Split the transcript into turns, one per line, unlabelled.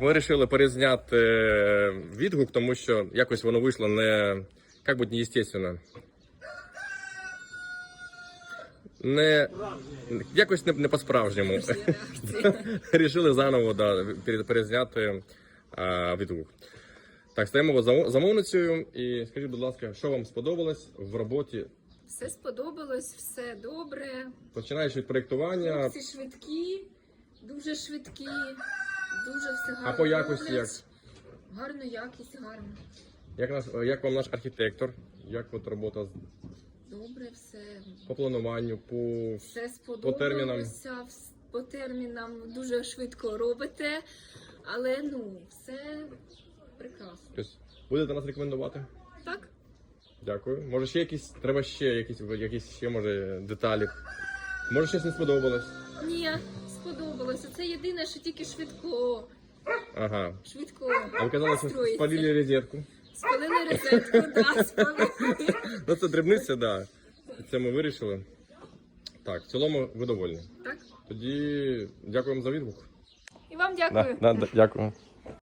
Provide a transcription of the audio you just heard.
Ми вирішили перезняти е, відгук, тому що якось воно вийшло не як би неестественно. Не якось не, не по-справжньому. Рішили заново да, перезняти а, відгук. Так, стаємо замовницею і скажіть, будь ласка, що вам сподобалось в роботі,
Все сподобалось, все добре.
починаючи від проєктування,
Всі швидкі, дуже швидкі, дуже все гарно.
а по якості як?
Гарна якість, гарно.
Як, наш, як вам наш архітектор? Як от робота з-
Добре, все.
по плануванню, по
Все
По термінам.
сподобалося. вс- По термінам дуже швидко робите, але ну, все прекрасно.
Тобто будете нас рекомендувати?
Так?
Дякую. Може ще якісь, треба ще якісь, якісь ще може деталі. Може щось не сподобалось.
Ні, сподобалося. Це єдине, що тільки швидко.
Ага.
Швидко.
А ви казали, що
строїться.
спалили розетку.
Спалили розетку, да, спалили.
Ну це дрібниця, да. Це ми вирішили. Так, в цілому ви довольні.
Так.
Тоді дякуємо за відгук.
І вам дякую.
дякую.